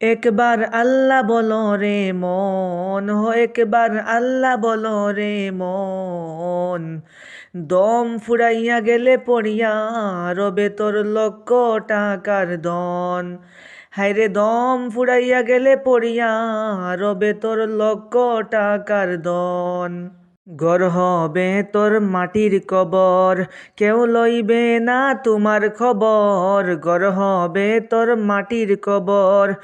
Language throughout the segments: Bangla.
একবার আল্লাহ বলো রে মন, হো, একবার আল্লাহ বলো রে মন। দম ফুরাইয়া গেলে পড়িয়া রবে তোর লক্ষ টাকার দন হাইরে দম ফুরাইয়া গেলে পড়িয়া রবে তোর লক্ষ টাকার দন গর হবে তোর মাটির কবর। কেউ লইবে না তোমার খবর। গর হবে তোর মাটির কবর।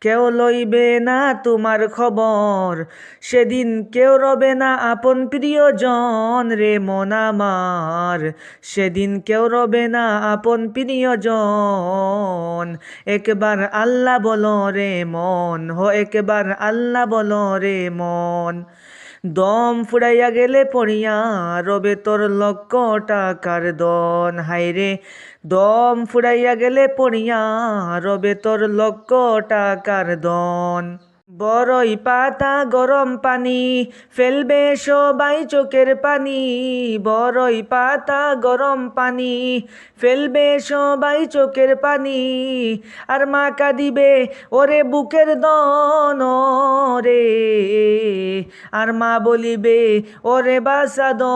কেউ লইবে না তোমার খবর। সেদিন কেউ রবে না আপন প্রিয়জন রে মন আমার। সেদিন কেউ রবে না আপন প্রিয়জন। একবার আল্লাহ বলো রে মন, হো একবার আল্লাহ বলো রে মন। দম ফুডাইয়া গেলে পড়িয়া রবে তোর লক্ষ টাকার দন। হাইরে দম ফুডাইয়া গেলে পড়িয়া রবে তোর লক্ষ টাকার দন। বড়ই পাতা গরম পানি, ফেলবে সবাই চোখের পানি। বড়ই পাতা গরম পানি, ফেলবে সবাই চোখের পানি। আর মা কাঁদিবে ওরে বুকের দন রে আর মা বলিবে ওরে বাসাদন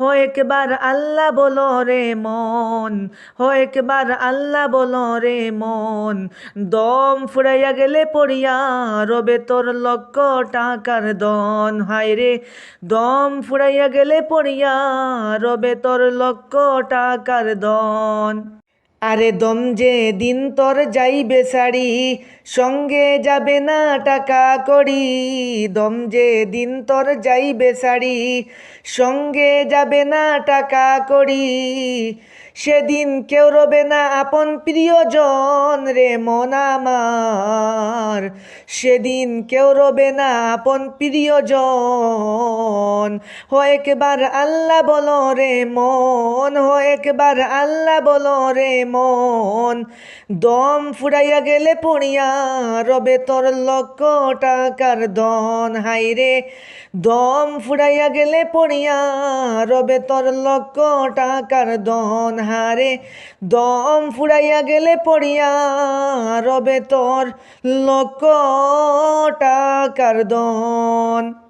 হো একবার আল্লাহ বলো রে মন, হো একবার আল্লাহ বলো রে মন। দম ফুরাইয়া গেলে পড়িয়া, রবে তোর লক্ষ টাকার দন হায় রে, দম ফুরাইয়া গেলে পড়িয়া, রবে তোর লক্ষ টাকার দন আরে দম যে দিন তোর যাইবে সারি সঙ্গে যাবে না টাকা করি দম যে দিন তোর যাইবে সারি সঙ্গে যাবে না টাকা করি সেদিন কেউ রবে না আপন প্রিয়জন রে মন আমার। সেদিন কেউ রবে না আপন প্রিয়জন। হো একবার আল্লাহ বলো রে মন, হো একবার আল্লাহ বলো রে মন। দম ফুরাইয়া গেলে পড়িয়া রবে তোর লক্ষ টাকার দন হাইরে দম ফুরাইয়া গেলে পড়িয়া রবে তোর লক্ষ টাকার দন হারে দম ফুরাইয়া গেলে পড়িয়া রবে তোর লক্ষ টাকার দন